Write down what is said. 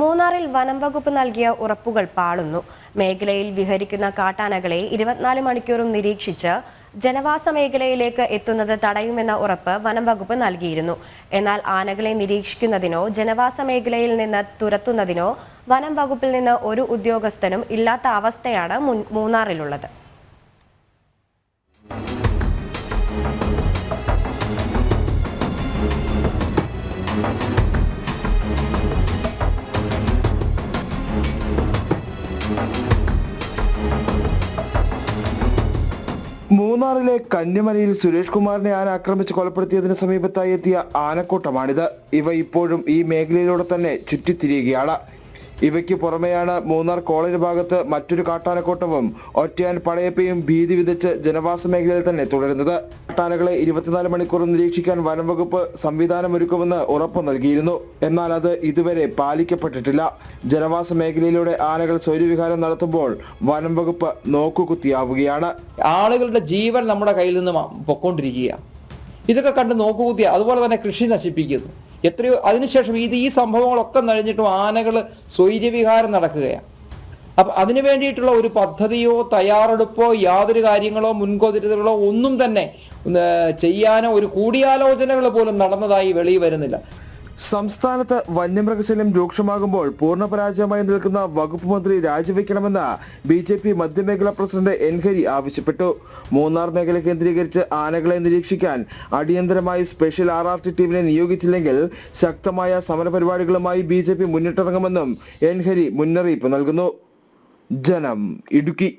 മൂന്നാറിൽ വനം വകുപ്പ് നൽകിയ ഉറപ്പുകൾ പാളുന്നു. മേഖലയിൽ വിഹരിക്കുന്ന കാട്ടാനകളെ ഇരുപത്തിനാല് മണിക്കൂറും നിരീക്ഷിച്ച് ജനവാസ മേഖലയിലേക്ക് എത്തുന്നത് തടയുമെന്ന ഉറപ്പ് വനം വകുപ്പ് നൽകിയിരുന്നു. എന്നാൽ ആനകളെ നിരീക്ഷിക്കുന്നതിനോ ജനവാസ മേഖലയിൽ നിന്ന് തുരത്തുന്നതിനോ വനം വകുപ്പിൽ നിന്ന് ഒരു ഉദ്യോഗസ്ഥനും ഇല്ലാത്ത അവസ്ഥയാണ് മൂന്നാറിലുള്ളത്. മൂന്നാറിലെ കന്യമലയിൽ സുരേഷ് കുമാറിനെ ആന ആക്രമിച്ച് കൊലപ്പെടുത്തിയതിന് സമീപത്തായി എത്തിയ ആനക്കൂട്ടമാണിത്. ഇവ ഇപ്പോഴും ഈ മേഖലയിലൂടെ തന്നെ ചുറ്റിത്തിരിയുകയാണ്. ഇവയ്ക്ക് പുറമെയാണ് മൂന്നാർ കോളേജ് ഭാഗത്ത് മറ്റൊരു കാട്ടാനക്കൂട്ടവും ഒറ്റയാൻ പടയപ്പയും ഭീതി വിതച്ച് ജനവാസ മേഖലയിൽ തന്നെ തുടരുന്നത്. കാട്ടാനകളെ ഇരുപത്തിനാല് മണിക്കൂർ നിരീക്ഷിക്കാൻ വനംവകുപ്പ് സംവിധാനമൊരുക്കുമെന്ന് ഉറപ്പ് നൽകിയിരുന്നു. എന്നാൽ അത് ഇതുവരെ പാലിക്കപ്പെട്ടിട്ടില്ല. ജനവാസ മേഖലയിലൂടെ ആനകൾ സ്വൈര്യവിഹാരം നടത്തുമ്പോൾ വനംവകുപ്പ് നോക്കുകുത്തിയാവുകയാണ്. ആളുകളുടെ ജീവൻ നമ്മുടെ കയ്യിൽ നിന്ന് പൊക്കോണ്ടിരിക്കുക ഇതൊക്കെ കണ്ട് നോക്കുകൂത്തിയ അതുപോലെ തന്നെ കൃഷി നശിപ്പിക്കുന്നു. എത്രയോ അതിനുശേഷം ഇത് ഈ സംഭവങ്ങളൊക്കെ കഴിഞ്ഞിട്ടും ആനകൾ സ്വൈര്യവിഹാരം നടക്കുകയാണ്. അപ്പം അതിനു വേണ്ടിയിട്ടുള്ള ഒരു പദ്ധതിയോ തയ്യാറെടുപ്പോ യാതൊരു കാര്യങ്ങളോ മുൻകരുതലുകളോ ഒന്നും തന്നെ ചെയ്യാനോ ഒരു കൂടിയാലോചനകൾ പോലും നടന്നതായി വെളിയിൽ വരുന്നില്ല. സംസ്ഥാനത്ത് വന്യമൃഗശല്യം രൂക്ഷമാകുമ്പോൾ പൂർണ പരാജയമായി നിൽക്കുന്ന വകുപ്പ് മന്ത്രി രാജിവെക്കണമെന്ന് ബി ജെ പി മധ്യമേഖലാ പ്രസിഡന്റ് എൻഹരി ആവശ്യപ്പെട്ടു. മൂന്നാർ മേഖല കേന്ദ്രീകരിച്ച് ആനകളെ നിരീക്ഷിക്കാൻ അടിയന്തരമായി സ്പെഷ്യൽ ആർ ആർ ടി ടീമിനെ നിയോഗിച്ചില്ലെങ്കിൽ ശക്തമായ സമരപരിപാടികളുമായി ബി ജെ പി മുന്നിട്ടിറങ്ങുമെന്നും എൻഹരി മുന്നറിയിപ്പ് നൽകുന്നു. ജനം ഇടുക്കി.